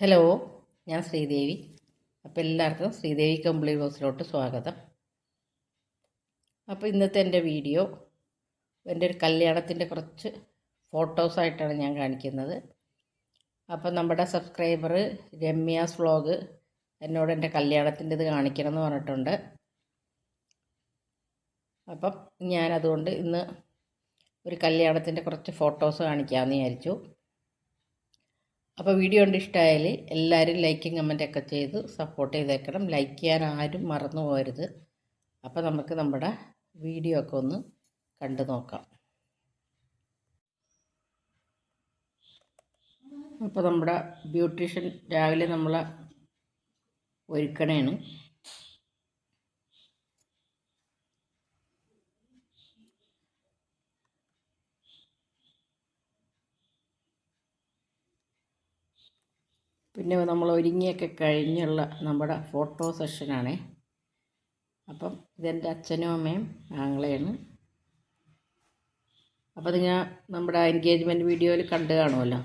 Hello ഞാൻ ശ്രീദേവി. അപ്പോൾ എല്ലാവർക്കും ശ്രീദേവി കമ്പിളി ഹൗസിലോട്ട് സ്വാഗതം. അപ്പോൾ ഇന്നത്തെ എന്റെ വീഡിയോ എന്റെ ഒരു കല്യാണത്തിന്റെ കുറച്ച് ഫോട്ടോസായിട്ടാണ് ഞാൻ കാണിക്കുന്നത്. അപ്പോൾ നമ്മുടെ സബ്സ്ക്രൈബർ രമ്യാസ് വ്ളോഗ് എന്നോട് എന്റെ കല്യാണത്തിന്റെ ഇത് കാണിക്കണം എന്ന് പറഞ്ഞിട്ടുണ്ട്. അപ്പം ഞാനതുകൊണ്ട് ഇന്ന് ഒരു കല്യാണത്തിന്റെ കുറച്ച് ഫോട്ടോസ് കാണിക്കാമെന്ന് വിചാരിച്ചു. അപ്പോൾ വീഡിയോ കണ്ട് ഇഷ്ടമായാൽ എല്ലാവരും ലൈക്കും കമന്റൊക്കെ ചെയ്ത് സപ്പോർട്ട് ചെയ്തേക്കണം. ലൈക്ക് ചെയ്യാൻ ആരും മറന്നു പോകരുത്. അപ്പോൾ നമുക്ക് നമ്മുടെ വീഡിയോ ഒക്കെ ഒന്ന് കണ്ടു നോക്കാം. അപ്പോൾ നമ്മുടെ ബ്യൂട്ടീഷ്യൻ രാവിലെ നമ്മളെ ഒരുക്കണേണ്. പിന്നെ നമ്മൾ ഒരുങ്ങിയൊക്കെ കഴിഞ്ഞുള്ള നമ്മുടെ ഫോട്ടോ സെഷനാണേ. അപ്പം ഇതെന്റെ അച്ഛനും അമ്മയും ആങ്ങളെയാണ്. അപ്പോൾ അത് ഞാൻ നമ്മുടെ എൻഗേജ്മെന്റ് വീഡിയോയിൽ കണ്ടു കാണുമല്ലോ.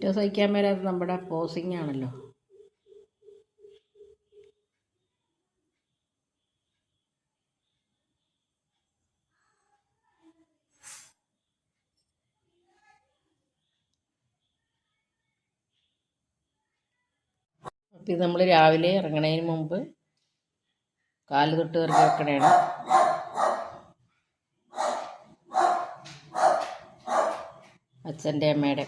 ഏറ്റവും സഹിക്കാൻ മേലാത്ത നമ്മുടെ പോസിങ് ആണല്ലോ. നമ്മൾ രാവിലെ ഇറങ്ങണതിന് മുമ്പ് കാൽ തൊട്ട് ഇറങ്ങി വെക്കണേണ്. അച്ഛന്റെ അമ്മയുടെ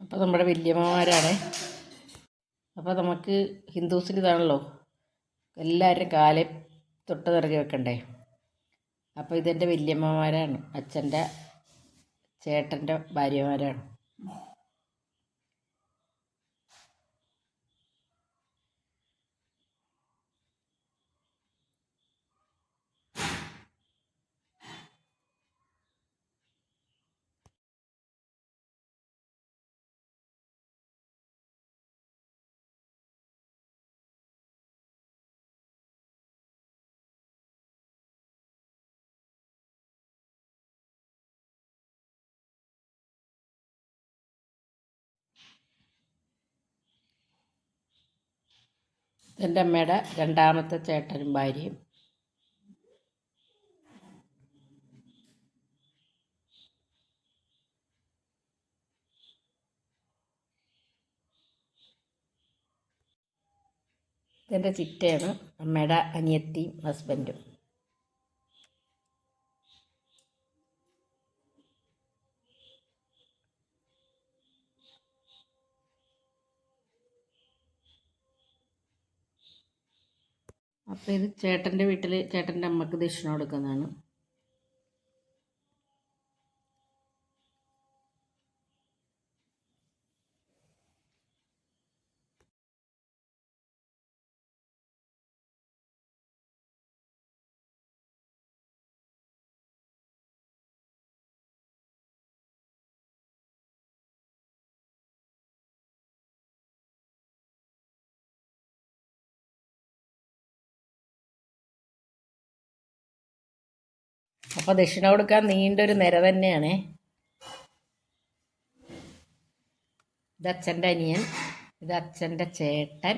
അപ്പോൾ നമ്മുടെ വല്യമ്മമാരാണ് അപ്പോൾ നമുക്ക് ഹിന്ദുസിൽ ഇതാണല്ലോ. എല്ലാവരും കാലെ തൊട്ട് നിറകി വെക്കണ്ടേ. അപ്പോൾ ഇതെന്റെ വല്യമ്മമാരാണ്. അച്ഛന്റെ ചേട്ടന്റെ ഭാര്യമാരാണ്. ഇതെന്റെ അമ്മയുടെ രണ്ടാമത്തെ ചേട്ടനും ഭാര്യയും. ഇതെന്റെ ചിറ്റയാണ്. അമ്മയുടെ അനിയത്തിയും ഹസ്ബൻഡും അപ്പോൾ ഇത് ചേട്ടന്റെ വീട്ടിൽ ചേട്ടന്റെ അമ്മയ്ക്ക് ദക്ഷിണ കൊടുക്കുന്നതാണ്. അപ്പോൾ ദക്ഷിണ കൊടുക്കാൻ നീണ്ടൊരു നിര തന്നെയാണേ. ഇത് അച്ഛന്റെ അനിയൻ ഇത് അച്ഛന്റെ ചേട്ടൻ.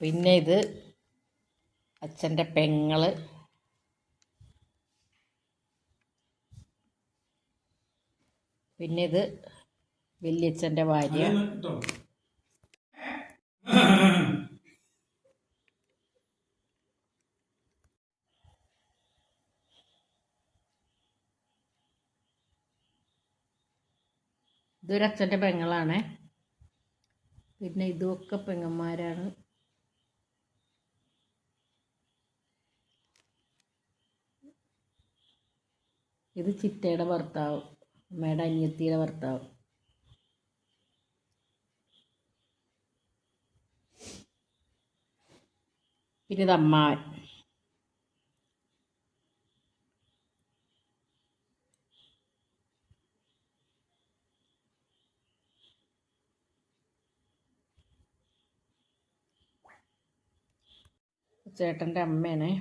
പിന്നെ ഇത് അച്ഛന്റെ പെങ്ങൾ. പിന്നെ ഇത് വല്യച്ഛന്റെ ഭാര്യ. ഇതൊരു അച്ഛന്റെ പെങ്ങളാണ്. പിന്നെ ഇതുമൊക്കെ പെങ്ങന്മാരാണ്. ഇത് ചിറ്റയുടെ ഭർത്താവ് അമ്മയുടെ അനിയത്തിയുടെ ഭർത്താവ്. പിന്നെ ഇത് അമ്മാവൻ. ചേട്ടന്റെ അമ്മയാണേ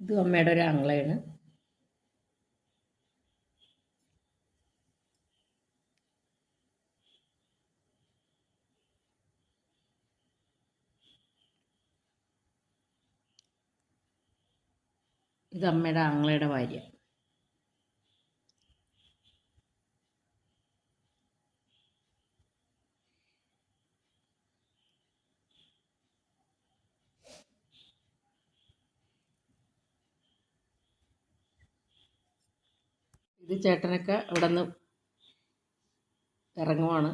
ഇത് അമ്മയുടെ ഒരു ആംഗ്ലയാണ് ഇത് അമ്മയുടെ ആങ്ങളയുടെ ഭാര്യ. ഇത് ചേട്ടനൊക്കെ ഇവിടെ നിന്ന് ഇറങ്ങുവാണ്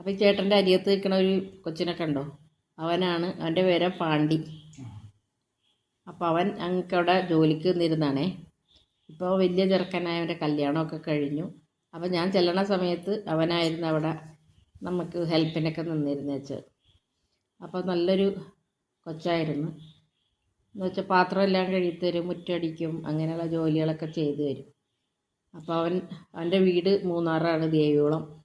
അപ്പോൾ ചേട്ടന്റെ അരിയത്ത് നിൽക്കണ ഒരു കൊച്ചിനൊക്കെ ഉണ്ടോ? അവനാണ് അവന്റെ പേര് പാണ്ടി. അപ്പോൾ അവൻ ഞങ്ങൾക്ക് അവിടെ ജോലിക്ക് നിന്നിരുന്നാണേ. ഇപ്പോൾ വലിയ ചെറുക്കനായവന്റെ കല്യാണമൊക്കെ കഴിഞ്ഞു. അപ്പോൾ ഞാൻ ചെല്ലണ സമയത്ത് അവനായിരുന്നു അവിടെ നമുക്ക് ഹെൽപ്പിനൊക്കെ നിന്നിരുന്നു വെച്ച് അപ്പോൾ നല്ലൊരു കൊച്ചായിരുന്നു. എന്ന് വെച്ചാൽ പാത്രമെല്ലാം കഴുകി തരും മുറ്റടിക്കും അങ്ങനെയുള്ള ജോലികളൊക്കെ ചെയ്തു തരും. അപ്പോൾ അവൻ അവന്റെ വീട് മൂന്നാറാണ് ദേവികുളം.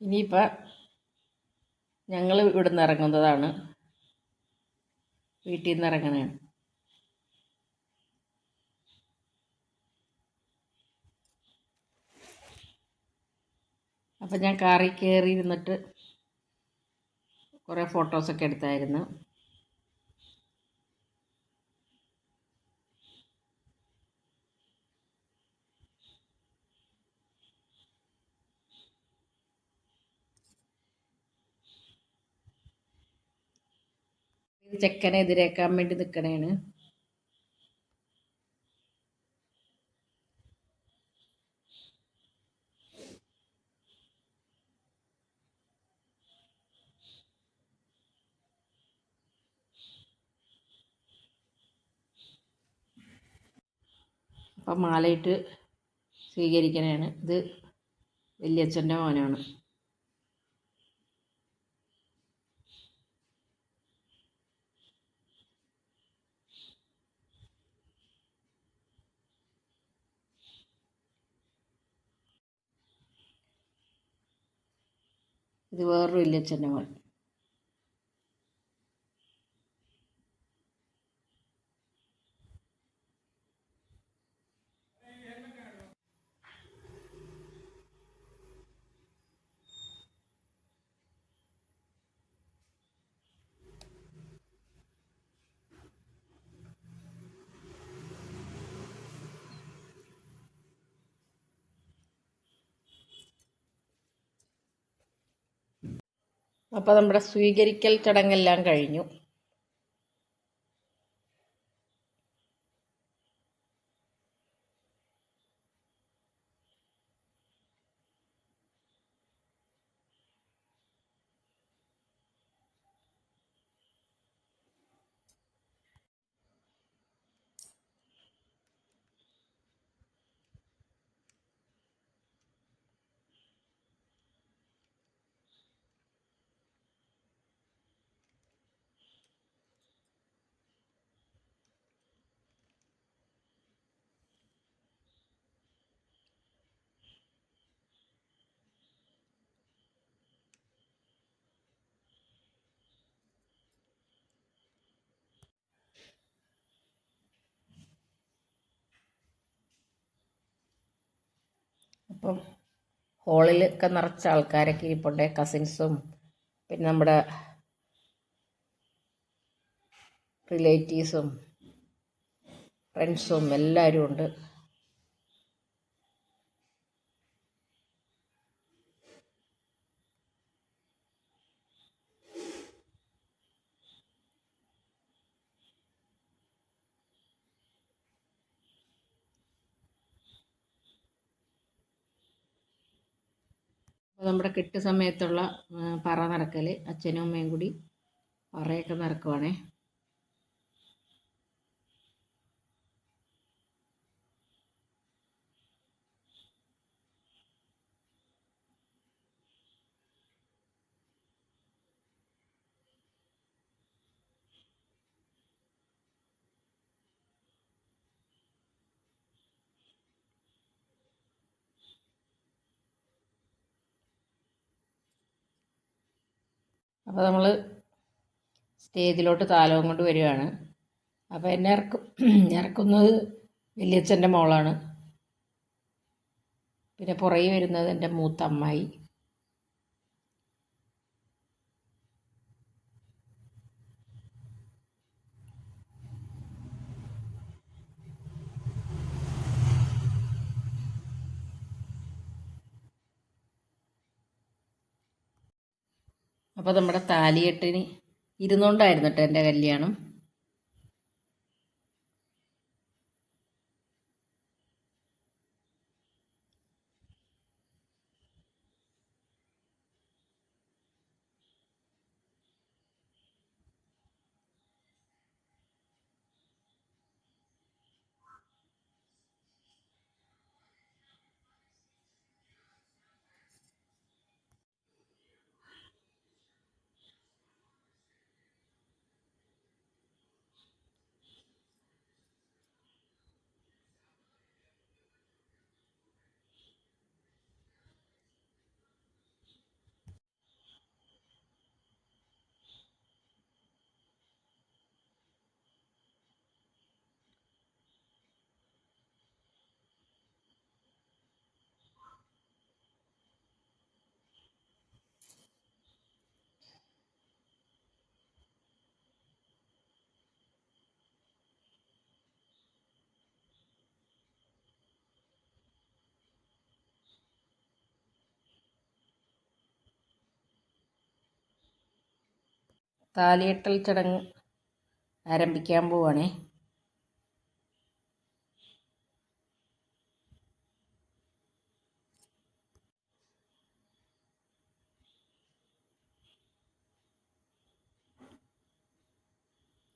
ഇനിയിപ്പോൾ ഞങ്ങൾ ഇവിടെ നിന്ന് ഇറങ്ങുന്നതാണ്. വീട്ടിൽ നിന്ന് ഇറങ്ങണേ അപ്പം ഞാൻ കാറിൽ കയറി ഇരുന്നിട്ട് കുറേ ഫോട്ടോസൊക്കെ എടുത്തായിരുന്നു. ചെക്കനെ എതിരേക്കാൻ വേണ്ടി നിൽക്കണേണ് അപ്പം മാലയിട്ട് സ്വീകരിക്കണേണ്. ഇത് വലിയച്ഛന്റെ മോനാണ്. ഇത് വേറൊരു വല്യച്ഛന്റെ മോൻ. അപ്പോൾ നമ്മുടെ സ്വീകരിക്കൽ ചടങ്ങെല്ലാം കഴിഞ്ഞു. അപ്പം ഹോളിലൊക്കെ നിറച്ച ആൾക്കാരൊക്കെ ഇരിപ്പുണ്ട് കസിൻസും പിന്നെ നമ്മുടെ റിലേറ്റീവ്സും ഫ്രണ്ട്സും എല്ലാവരും ഉണ്ട്. നമ്മുടെ കെട്ട് സമയത്തുള്ള പറ നടക്കൽ അച്ഛനും അമ്മയും കൂടി പറയൊക്കെ നടക്കുവാണേ. അപ്പോൾ നമ്മൾ സ്റ്റേജിലോട്ട് താലവും കൊണ്ട് വരികയാണ്. അപ്പോൾ എന്നെ ഇറക്കും ഇറക്കുന്നത് വലിയച്ഛന്റെ മോളാണ്. പിന്നെ പുറകെ വരുന്നത് എന്റെ മൂത്ത അപ്പോൾ നമ്മുടെ താലിയെട്ടിന് ഇരുന്നുകൊണ്ടായിരുന്നു കേട്ടോ എന്റെ കല്യാണം. താലിയെട്ടൽ ചടങ്ങ് ആരംഭിക്കാൻ പോവാണേ.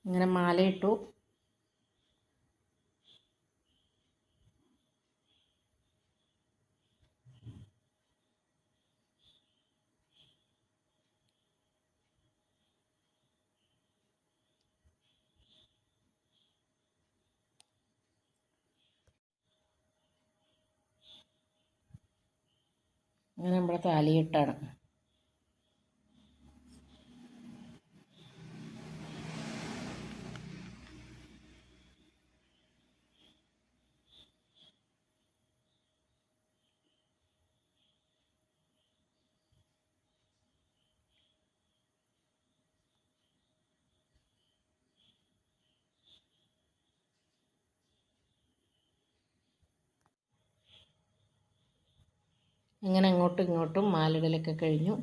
ഇങ്ങനെ മാലയിട്ടു. അങ്ങനെ നമ്മുടെ താലിയിട്ടാണ് അങ്ങനെ അങ്ങോട്ടും ഇങ്ങോട്ടും മാലിടലൊക്കെ കഴിഞ്ഞു.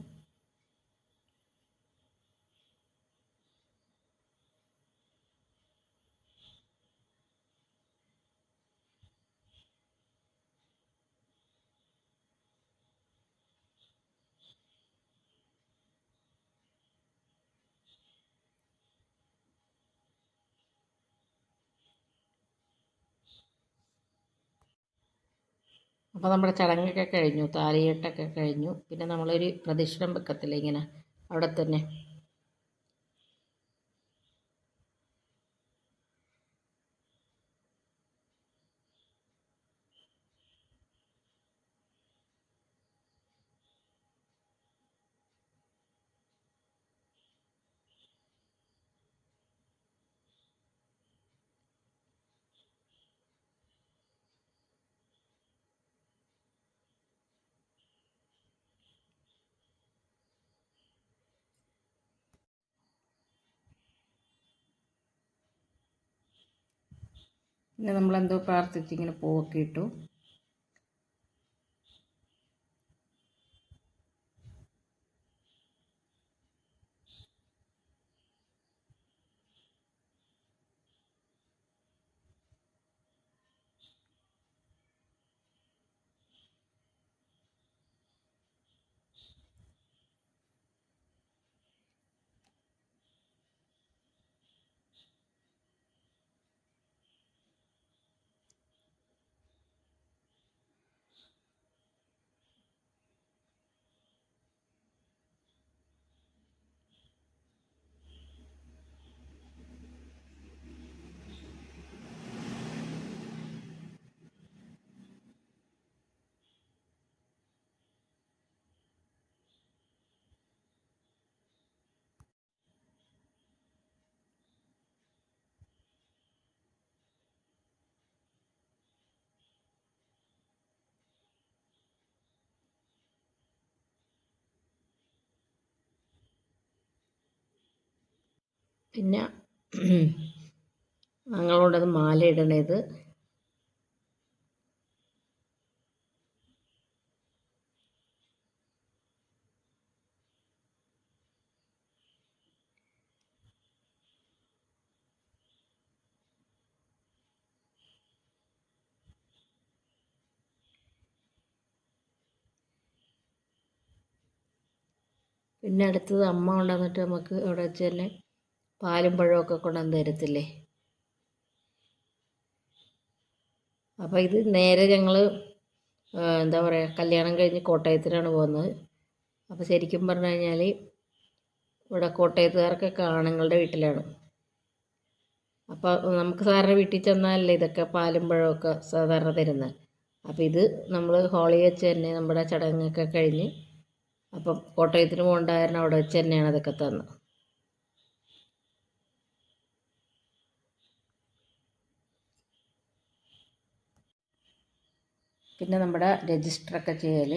അപ്പോൾ നമ്മുടെ ചടങ്ങൊക്കെ കഴിഞ്ഞു താലികെട്ടൊക്കെ കഴിഞ്ഞു. പിന്നെ നമ്മളൊരു പ്രദക്ഷിണം വെക്കത്തില്ല ഇങ്ങനെ അവിടെ തന്നെ. പിന്നെ നമ്മളെന്തോ പ്രാർത്ഥിച്ചിങ്ങനെ പൂവൊക്കെ ഇട്ടു. പിന്നെ ഞങ്ങളോടത് മാല ഇടണേത് പിന്നെ അടുത്തത് അമ്മ കൊണ്ടുവന്നിട്ട് നമുക്ക് അവിടെ വെച്ച് തന്നെ പാലും പഴമൊക്കെ കൊണ്ടുവന്ന് തരത്തില്ലേ? അപ്പോൾ ഇത് നേരെ ഞങ്ങൾ എന്താ പറയുക കല്യാണം കഴിഞ്ഞ് കോട്ടയത്തിനാണ് പോകുന്നത്. അപ്പോൾ ശരിക്കും പറഞ്ഞു കഴിഞ്ഞാൽ ഇവിടെ കോട്ടയത്തുകാർക്കൊക്കെ ആണുങ്ങളുടെ വീട്ടിലാണ്. അപ്പോൾ നമുക്ക് സാറിന് വീട്ടിൽ ചെന്നാലല്ലേ ഇതൊക്കെ പാലും പഴമൊക്കെ സാധാരണ തരുന്നത്. അപ്പോൾ ഇത് നമ്മൾ ഹോളി വെച്ച് തന്നെ നമ്മുടെ ചടങ്ങൊക്കെ കഴിഞ്ഞ് അപ്പം കോട്ടയത്തിന് പോകേണ്ടായിരുന്നു അവിടെ വെച്ച് തന്നെയാണ് അതൊക്കെ തന്നത്. പിന്നെ നമ്മുടെ രജിസ്റ്ററൊക്കെ ചെയ്യൽ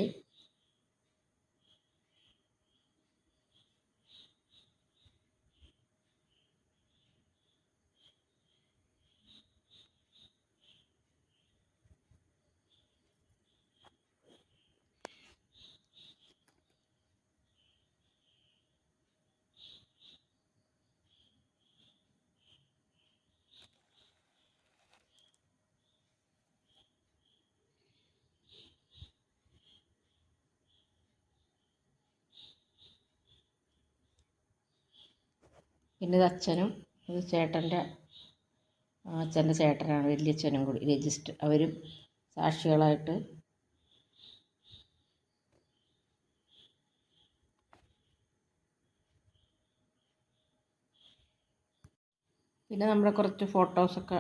പിന്നെ ഇത് അച്ഛനും ഇത് ചേട്ടന്റെ അച്ഛന്റെ ചേട്ടനാണ് വലിയച്ഛനും കൂടി രജിസ്റ്റർ അവരും സാക്ഷികളായിട്ട്. പിന്നെ നമ്മുടെ കുറച്ച് ഫോട്ടോസൊക്കെ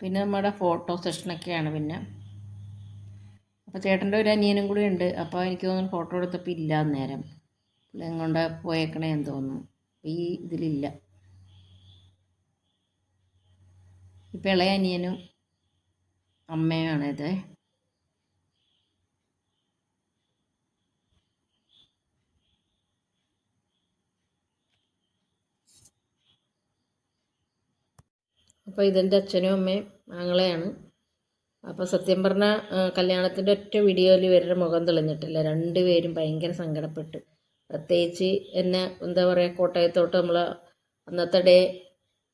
പിന്നെ നമ്മുടെ ഫോട്ടോ സെഷനൊക്കെയാണ് പിന്നെ. അപ്പോൾ ചേട്ടന്റെ ഒരു അനിയനും കൂടി ഉണ്ട്. അപ്പോൾ എനിക്ക് തോന്നുന്നു ഫോട്ടോ എടുത്തപ്പോൾ ഇല്ല അന്നേരം. പുള്ളി പോയേക്കണേ എന്ന് തോന്നുന്നു. ഈ ഇതിലില്ല. ഇപ്പം ഇളയ അനിയനും അമ്മയുമാണിത് അപ്പോൾ ഇതെന്റെ അച്ഛനും അമ്മയും ആങ്ങളെയാണ്. അപ്പോൾ സത്യം പറഞ്ഞാൽ കല്യാണത്തിന്റെ ഒറ്റ വീഡിയോയിൽ ഇവരുടെ മുഖം തെളിഞ്ഞിട്ടില്ല. രണ്ടുപേരും ഭയങ്കര സങ്കടപ്പെട്ടു. പ്രത്യേകിച്ച് എന്നെ എന്താ പറയുക കോട്ടയത്തോട്ട് നമ്മൾ അന്നത്തെ ഡേ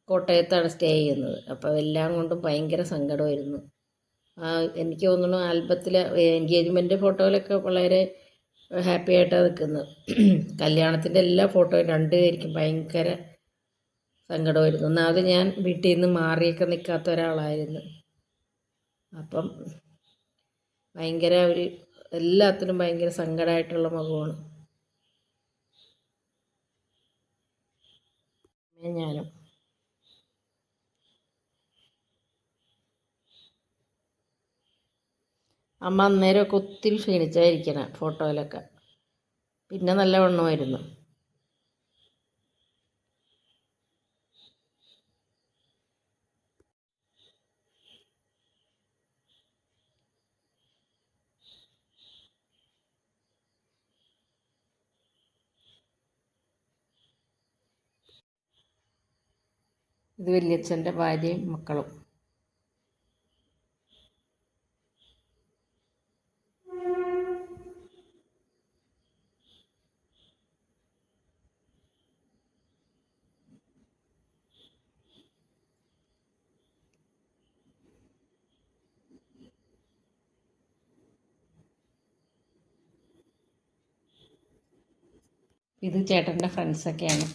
കോട്ടയത്താണ് സ്റ്റേ ചെയ്യുന്നത്. അപ്പോൾ എല്ലാം കൊണ്ടും ഭയങ്കര സങ്കടമായിരുന്നു. എനിക്ക് തോന്നുന്നു ആൽബത്തിലെ എൻഗേജ്മെന്റ് ഫോട്ടോയിലൊക്കെ വളരെ ഹാപ്പി ആയിട്ടാണ് നിൽക്കുന്നത്. കല്യാണത്തിന്റെ എല്ലാ ഫോട്ടോയും രണ്ടുപേർക്കും ഭയങ്കര സങ്കടമായിരുന്നു ഒന്നാമത് ഞാൻ വീട്ടിൽ നിന്ന് മാറിയൊക്കെ നിൽക്കാത്ത ഒരാളായിരുന്നു. അപ്പം ഭയങ്കര ഒരു എല്ലാത്തിനും ഭയങ്കര സങ്കടമായിട്ടുള്ള മുഖമാണ്. ഞാനും. അമ്മ അന്നേരമൊക്കെ ഒത്തിരി ക്ഷീണിച്ചായിരിക്കണം ഫോട്ടോയിലൊക്കെ. പിന്നെ നല്ല വണ്ണമായിരുന്നു. ഇത് വലിയച്ഛന്റെ ഭാര്യയും മക്കളും. ഇത് ചേട്ടന്റെ ഫ്രണ്ട്സൊക്കെയാണ്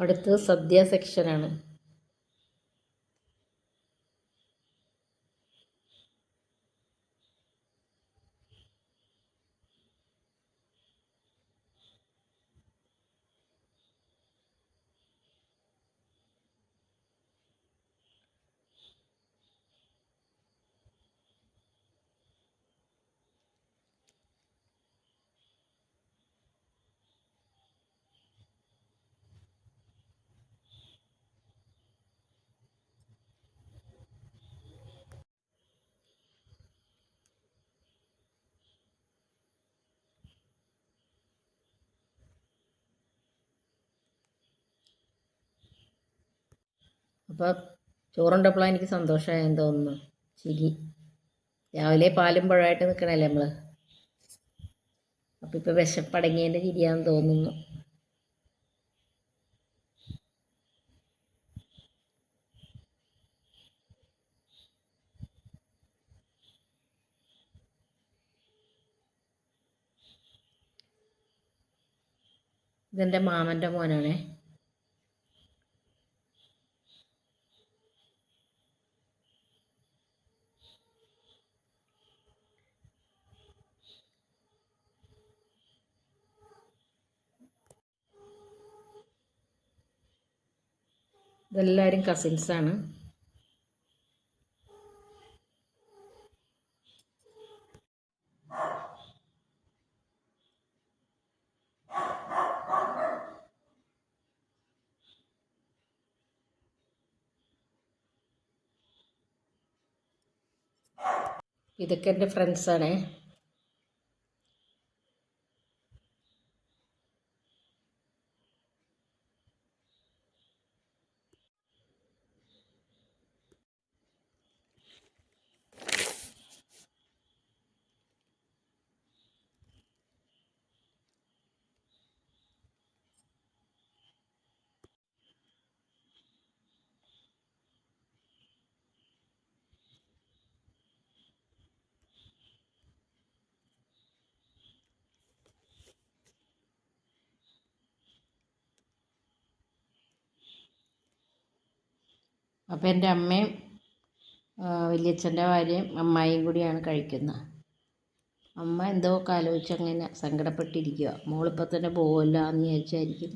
അടുത്തത് സദ്യ സെക്ഷനാണ്. അപ്പോൾ ചോറുണ്ടപ്പോഴാണ് എനിക്ക് സന്തോഷമായെന്ന് തോന്നുന്നു. ശരി രാവിലെ പാലും പഴമായിട്ട് നിൽക്കണല്ലേ നമ്മൾ അപ്പോൾ ഇപ്പോൾ വിശപ്പടങ്ങിയതിന്റെ ചിരിയാന്ന് തോന്നുന്നു. ഇതെന്റെ മാമന്റെ മോനാണേ. ഇതെല്ലാവരും കസിൻസാണ് ഇതൊക്കെ എന്റെ ഫ്രണ്ട്സാണേ അപ്പോൾ എന്റെ അമ്മയും വലിയച്ഛന്റെ ഭാര്യയും അമ്മായിയും കൂടിയാണ് കഴിക്കുന്നത്. അമ്മ എന്തോ ആലോചിച്ച് അങ്ങനെ സങ്കടപ്പെട്ടിരിക്കുക മോളിപ്പോൾ തന്നെ പോകില്ല എന്ന് വിചാരിച്ചായിരിക്കും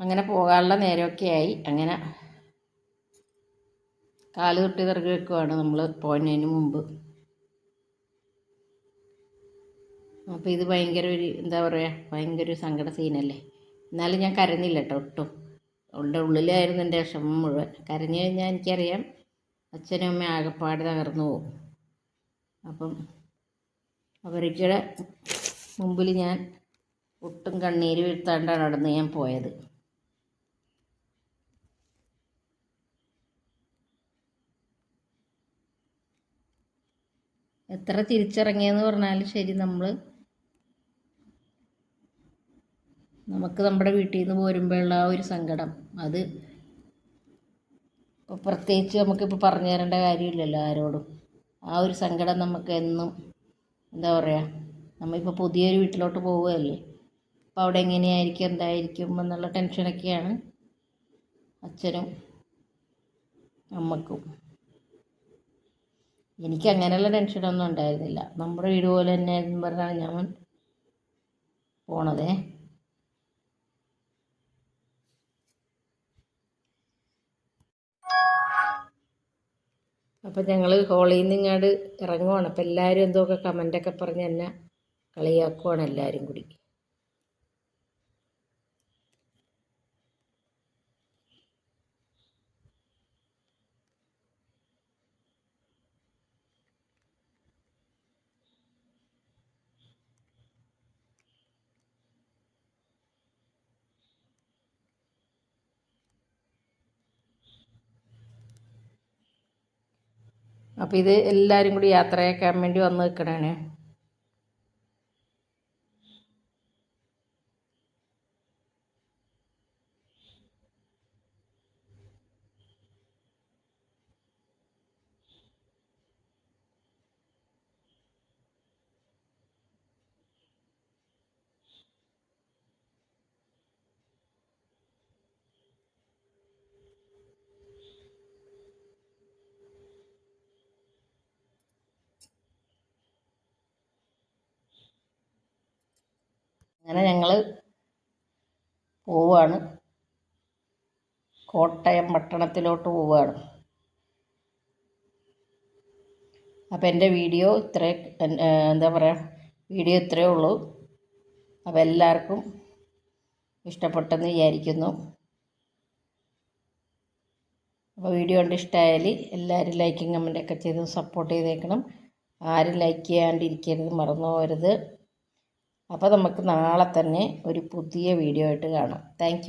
അങ്ങനെ പോകാനുള്ള നേരമൊക്കെ ആയി. അങ്ങനെ കാൽ തൊട്ടി കറി വെക്കുവാണ് നമ്മൾ പോകുന്നതിന് മുമ്പ്. അപ്പോൾ ഇത് ഭയങ്കര ഒരു എന്താ പറയുക ഭയങ്കര ഒരു സങ്കട സീനല്ലേ? എന്നാലും ഞാൻ കരഞ്ഞില്ല കേട്ടോ ഒട്ടും. അവളുടെ ഉള്ളിലായിരുന്നു എന്റെ വിഷമം മുഴുവൻ. കരഞ്ഞു കഴിഞ്ഞാൽ എനിക്കറിയാം അച്ഛനും അമ്മയും ആകെപ്പാട് തകർന്നു പോകും. അപ്പം അവരുടെ മുമ്പിൽ ഞാൻ ഒട്ടും കണ്ണീര് വീഴ്ത്താണ്ടാണ് നടന്ന് ഞാൻ പോയത്. എത്ര തിരിച്ചിറങ്ങിയെന്ന് പറഞ്ഞാലും ശരി നമ്മൾ നമുക്ക് നമ്മുടെ വീട്ടിൽ നിന്ന് പോരുമ്പോഴുള്ള ആ ഒരു സങ്കടം. അത് പ്രത്യേകിച്ച് നമുക്കിപ്പോൾ പറഞ്ഞു തരേണ്ട കാര്യമില്ലല്ലോ ആരോടും. ആ ഒരു സങ്കടം നമുക്ക് എന്നും എന്താ പറയുക നമ്മളിപ്പോൾ പുതിയൊരു വീട്ടിലോട്ട് പോവുകയല്ലേ? അപ്പോൾ അവിടെ എങ്ങനെയായിരിക്കും എന്തായിരിക്കും എന്നുള്ള ടെൻഷനൊക്കെയാണ് അച്ഛനും അമ്മക്കും. എനിക്ക് അങ്ങനെയുള്ള ടെൻഷനൊന്നും ഉണ്ടായിരുന്നില്ല. നമ്മുടെ വീട് പോലെ തന്നെ എന്ന് പറഞ്ഞാണ് ഞാൻ പോണതേ. അപ്പം ഞങ്ങൾ ഹോളിൽ നിന്ന് ഇങ്ങോട്ട് ഇറങ്ങുവാണ്. അപ്പം എല്ലാവരും എന്തൊക്കെ കമന്റൊക്കെ പറഞ്ഞ് എന്നെ കളിയാക്കുവാണ് എല്ലാവരും കൂടി. അപ്പോൾ ഇത് എല്ലാവരും കൂടി യാത്രയാക്കാൻ വേണ്ടി വന്ന് നിൽക്കണേ അങ്ങനെ ഞങ്ങൾ പോവാണ്. കോട്ടയം പട്ടണത്തിലോട്ട് പോവുകയാണ് അപ്പോൾ എന്റെ വീഡിയോ ഇത്രേ എന്താ പറയുക വീഡിയോ ഇത്രയേ ഉള്ളൂ. അപ്പോൾ എല്ലാവർക്കും ഇഷ്ടപ്പെട്ടെന്ന് വിചാരിക്കുന്നു. അപ്പോൾ വീഡിയോ കണ്ട് ഇഷ്ടമായാൽ എല്ലാവരും ലൈക്കും കമന്റൊക്കെ ചെയ്ത് സപ്പോർട്ട് ചെയ്തേക്കണം. ആരും ലൈക്ക് ചെയ്യാണ്ടിരിക്കരുത് മറന്നു പോകരുത്. അപ്പോൾ നമുക്ക് നാളെ തന്നെ ഒരു പുതിയ വീഡിയോ ആയിട്ട് കാണാം. താങ്ക്